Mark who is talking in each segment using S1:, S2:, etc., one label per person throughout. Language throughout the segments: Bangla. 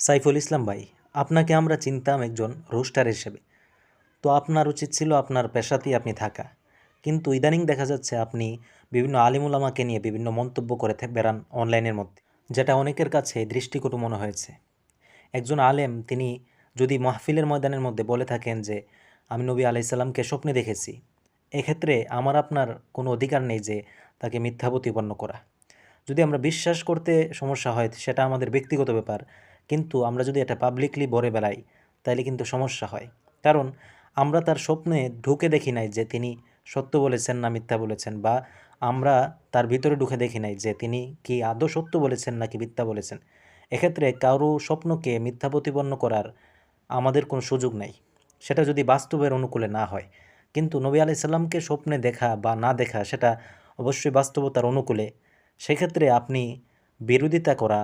S1: সাইফুল ইসলাম ভাই, আপনাকে আমরা চিনতাম একজন রোস্টার হিসেবে। তো আপনার উচিত ছিল আপনার পেশাতেই আপনি থাকা। কিন্তু ইদানিং দেখা যাচ্ছে আপনি বিভিন্ন আলিমুলামাকে নিয়ে বিভিন্ন মন্তব্য করে বেড়ান অনলাইনের মধ্যে, যেটা অনেকের কাছে দৃষ্টিকটু মনে হয়েছে। একজন আলেম, তিনি যদি মাহফিলের ময়দানের মধ্যে বলে থাকেন যে, আমি নবী আলাইসাল্লামকে স্বপ্নে দেখেছি এক্ষেত্রে আমার আপনার কোনো অধিকার নেই যে তাকে মিথ্যা প্রতিপন্ন করা। যদি আমরা বিশ্বাস করতে সমস্যা হয়, সেটা আমাদের ব্যক্তিগত ব্যাপার। কিন্তু আমরা যদি এটা পাবলিকলি বলে বেড়াই তাহলে কিন্তু সমস্যা হয়। কারণ আমরা তার স্বপ্নে ঢুকে দেখি নাই যে তিনি সত্য বলেছেন না মিথ্যা বলেছেন, বা আমরা তার ভিতরে ঢুকে দেখি নাই যে তিনি কি আদৌ সত্য বলেছেন নাকি মিথ্যা বলেছেন। এক্ষেত্রে কারও স্বপ্নকে মিথ্যা প্রতিপন্ন করার আমাদের কোনো সুযোগ নাই। সেটা যদি বাস্তবের অনুকূলে না হয়। কিন্তু নবী আলাইসাল্লামকে স্বপ্নে দেখা বা না দেখা সেটা অবশ্যই বাস্তবতার অনুকূলে। সেক্ষেত্রে আপনি বিরোধিতা করা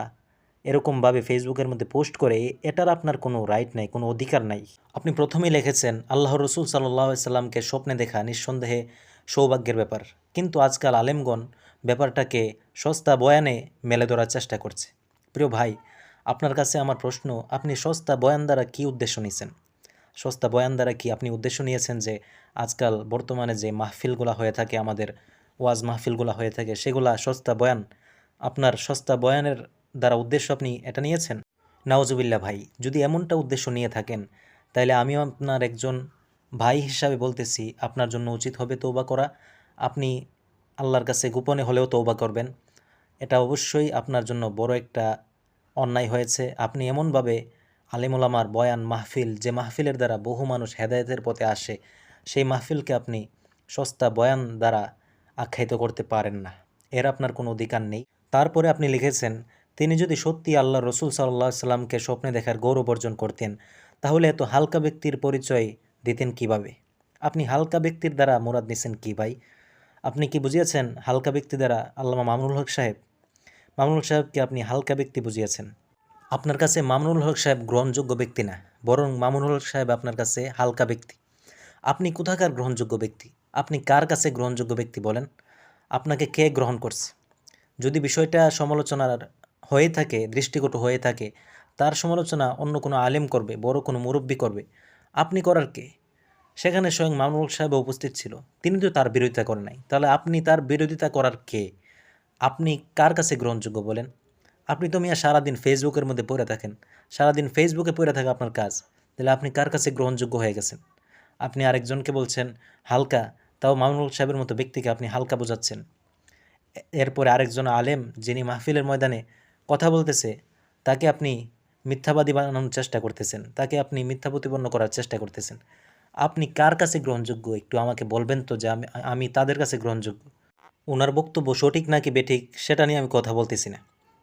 S1: এরকমভাবে ফেসবুকের মধ্যে পোস্ট করে, এটার আপনার কোনো রাইট নাই, কোনো অধিকার নাই। আপনি প্রথমেই লিখেছেন আল্লাহ রসুল সাল্লাহ সাল্লামকে স্বপ্নে দেখা নিঃসন্দেহে সৌভাগ্যের ব্যাপার। কিন্তু আজকাল আলেমগণ ব্যাপারটাকে সস্তা বয়ানে মেলে ধরার চেষ্টা করছে। প্রিয় ভাই, আপনার কাছে আমার প্রশ্ন, আপনি সস্তা বয়ান দ্বারা কী উদ্দেশ্য নিয়েছেন? সস্তা বয়ান দ্বারা কি আপনি উদ্দেশ্য নিয়েছেন যে, আজকাল বর্তমানে যে মাহফিলগুলা হয়ে থাকে, আমাদের ওয়াজ মাহফিলগুলা হয়ে থাকে, সেগুলা সস্তা বয়ান? আপনার সস্তা বয়ানের দ্বারা উদ্দেশ্য আপনি এটা নিয়েছেন? নাওজুবিল্লা ভাই, যদি এমনটা উদ্দেশ্য নিয়ে থাকেন তাহলে আমিও আপনার একজন ভাই হিসাবে বলতেছি, আপনার জন্য উচিত হবে তৌবা করা। আপনি আল্লাহর কাছে গোপনে হলেও তৌবা করবেন। এটা অবশ্যই আপনার জন্য বড় একটা অন্যায় হয়েছে। আপনি এমনভাবে আলিমুলামার বয়ান মাহফিল, যে মাহফিলের দ্বারা বহু মানুষ হেদায়তের পথে আসে, সেই মাহফিলকে আপনি সস্তা বয়ান দ্বারা আখ্যায়িত করতে পারেন না। এর আপনার কোনো অধিকার নেই। তারপরে আপনি লিখেছেন তিনি যদি সত্যি আল্লাহ রসুল সাল্লাহ সাল্লামকে স্বপ্নে দেখার গৌরব অর্জন করতেন, তাহলে এত হালকা ব্যক্তির পরিচয় দিতেন কীভাবে? আপনি হালকা ব্যক্তির দ্বারা মুরাদ নিছেন কি ভাই? আপনি কি বুঝিয়েছেন হালকা ব্যক্তি দ্বারা আল্লামা মামুনুল হক সাহেব? মামুনুল সাহেবকে আপনি হালকা ব্যক্তি বুঝিয়েছেন। আপনার কাছে মামুনুল হক সাহেব গ্রহণযোগ্য ব্যক্তি না, বরং মামুনুল হক সাহেব আপনার কাছে হালকা ব্যক্তি। আপনি কোথাকার গ্রহণযোগ্য ব্যক্তি? আপনি কার কাছে গ্রহণযোগ্য ব্যক্তি বলেন? আপনাকে কে গ্রহণ করছে? যদি বিষয়টা সমালোচনার হয়ে থাকে, দৃষ্টিকটু হয়ে থাকে, তার সমালোচনা অন্য কোনো আলেম করবে, বড় কোনো মুরব্বী করবে। আপনি করার কে? সেখানে স্বয়ং মামুনুল সাহেব উপস্থিত ছিল। তিনি তো তার বিরোধিতা করেন নাই। তাহলে আপনি তার বিরোধিতা করার কে? আপনি কার কাছে গ্রহণযোগ্য বলেন? আপনি তো মিয়া সারাদিন ফেসবুকের মধ্যে পড়ে থাকেন। সারাদিন ফেসবুকে পড়ে থাকে আপনার কাজ। তাহলে আপনি কার কাছে গ্রহণযোগ্য হয়ে গেছেন? আপনি আরেকজনকে বলছেন, হালকা। তাও মামুনুল সাহেবের মতো ব্যক্তিকে আপনি হালকা বোঝাচ্ছেন। এরপরে আরেকজন আলেম যিনি মাহফিলের ময়দানে কথা বলতেছে, তাকে আপনি মিথ্যাবাদী বানানোর চেষ্টা করতেছেন, তাকে আপনি মিথ্যা প্রতিপন্ন করার চেষ্টা করতেছেন। আপনি কার কাছে গ্রহণযোগ্য? একটু আমাকে বলবেন তো যে আমি আমি তাদের কাছে গ্রহণযোগ্য। ওনার বক্তব্য সঠিক নাকি বেঠিক সেটা নিয়ে আমি কথা বলতেছি না।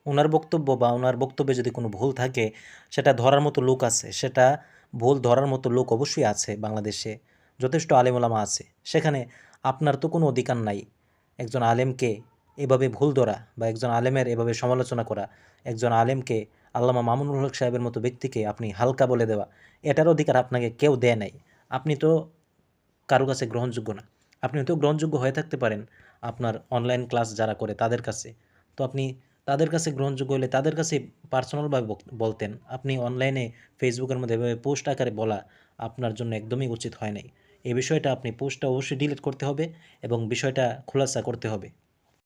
S1: ওনার বক্তব্য বা ওনার বক্তব্যে যদি কোনো ভুল থাকে, সেটা ধরার মতো লোক আছে, সেটা ভুল ধরার মতো লোক অবশ্যই আছে বাংলাদেশে, যথেষ্ট আলেমোলামা আছে। সেখানে আপনার তো কোনো অধিকার নাই। একজন আলেমকে এভাবে ভুল ধরা বা একজন আলেমের এভাবে সমালোচনা করা, একজন আলেমকে আল্লামা মামুনুল হক সাহেবের মতো ব্যক্তিকে আপনি হালকা বলে দেওয়া, এটার অধিকার আপনাকে কেউ দেয় নাই। আপনি তো কারও কাছে গ্রহণযোগ্য না। আপনি তো গ্রহণযোগ্য হয়ে থাকতে পারেন আপনার অনলাইন ক্লাস যারা করে তাদের কাছে। তো আপনি তাদের কাছে গ্রহণযোগ্য হলে তাদের কাছে পার্সোনালভাবে বলতেন, আপনি অনলাইনে ফেসবুকের মধ্যে এভাবে পোস্ট আকারে বলা আপনার জন্য একদমই উচিত হয় নাই। এই বিষয়টা আপনি পোস্টটা অবশ্যই ডিলিট করতে হবে এবং বিষয়টা খোলাসা করতে হবে।